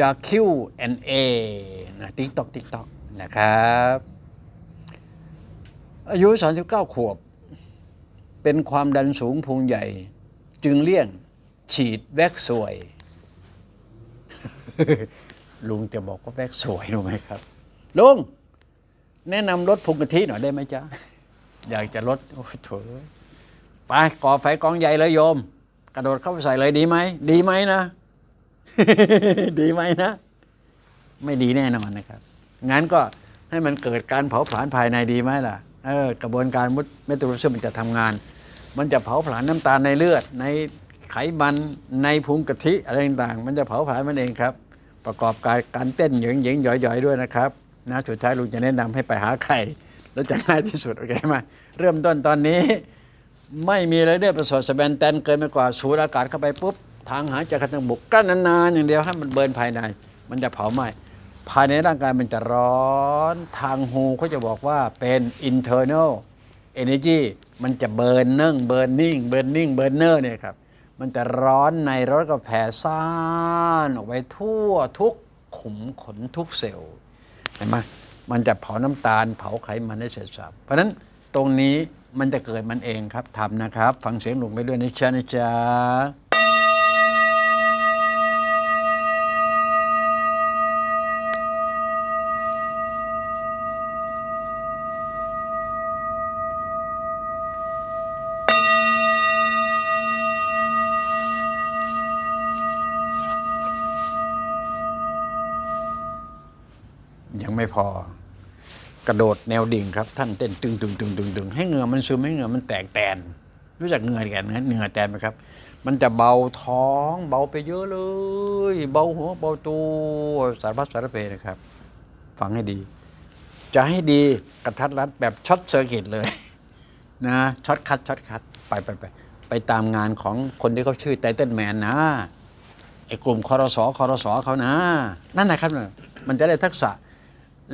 จาก Q&A นะติ๊กตอกติ๊กตอกนะครับ อายุ 39 ขวบ เป็นความดันสูงพุงใหญ่ จึงเลี่ยงฉีดแว็กซ์สวย ลุงจะบอกว่าแว็กซ์สวยรู้ไหมครับ ลุง แนะนำลดพุงกะทิหน่อยได้ไหมจ๊ะ อยากจะลดโอ้โถไปก่อไฟกองใหญ่เลยโยม กระโดดเข้าไปใส่เลยดีไหม ดีไหมนะ ดีไหมนะ ไม่ดีแน่นอนนะครับ งั้นก็ให้มันเกิดการเผาผลาญภายในดีไหมล่ะเออกระบวนการมุดเมตาบอลิซึมมันจะทำงาน มันจะเผาผลาญน้ำตาลในเลือด ในไขมันในพุงกะทิอะไรต่างๆ มันจะเผาผลาญมันเองครับ ประกอบการการเต้นเหยิงเหยิงหย่อยๆด้วยนะครับนะสุดท้ายลุงจะแนะนำให้ไปหาใครแล้วจะง่ายที่สุดโอเคไหมเริ่มต้นตอนนี้ ไม่มีอะไรเลือดประสาทสแบนแตนเกินไปกว่าสูดอากาศเข้าไปปุ๊บ ทางหายใจเข้าทางบุกก็นนานๆอย่างเดียวให้มันเบิร์นภายใน มันจะเผาไหม้ภายในร่างกายมันจะร้อนทางหูเขาจะบอกว่าเป็น internal energy มันจะเบิร์นเนื่งเบิร์นนิ่งเบิร์นนิ่งเบิร์นเนอร์เนี่ยครับมันจะร้อนในร้อนก็แผ่ซ่านออกไปทั่วทุกขุมขนทุกเซลล์เห็นไหมมันจะเผาน้ำตาล เผาไขมันให้เสร็จสับเพราะฉะนั้นตรงนี้มันจะเกิดมันเองครับทำนะครับ ฟังเสียงหลวงไปด้วยนะจ๊ะนะจ๊ะ ยังไม่พอ กระโดดแนวดิ่งครับ ท่านเต้นตึงตึงตึงตึงตึงให้เหงื่อมันซึมให้เหงื่อมันแตกแตน รู้จักเหงื่อแกนะเหงื่อแตนไหมครับ มันจะเบาท้อง เบาไปเยอะเลย เบาหัวเบาตัวสารพัดสารเพนะครับ ฟังให้ดี จะให้ดีกระทัดรัดแบบช็อตเซอร์กิตเลยนะช็อตคัดช็อตคัดไปไปไปไปตามงานของคนที่เขาชื่อไตเติ้ลแมนนะไอ้กลุ่มคอรสอคอรสอเขานะ นั่นนะครับ มันจะได้ทักษะ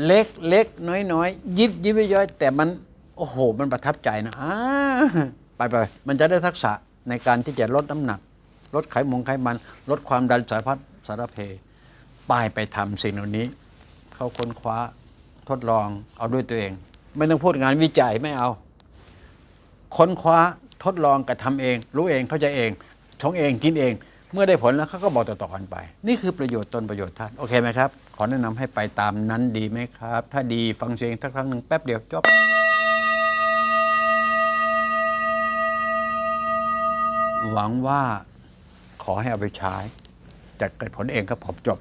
เล็กเล็กน้อยน้อยยิบยิบย่อย แต่มัน โอ้โห มันประทับใจนะอ่าไปไปมันจะได้ทักษะในการที่จะลดน้ำหนัก ลดไขมงไขมัน ลดความดันสารพัดสารเพป้ายไปทำสิ่งเหล่านี้ เขาค้นคว้าทดลองเอาด้วยตัวเอง ไม่ต้องพูดงานวิจัยไม่เอา ค้นคว้าทดลองกระทำเอง รู้เองเข้าใจเองชงเองกินเอง เมื่อได้ผลแล้วเขาก็บอกต่อๆกันไป นี่คือประโยชน์ตนประโยชน์ท่าน โอเคไหมครับ ขอแนะนำให้ไปตามนั้นดีไหมครับ ถ้าดีฟังเสียงสักครั้งหนึ่งแป๊บเดียวจบหวังว่าขอให้เอาไปใช้จะเกิดผลเองก็ผมจบ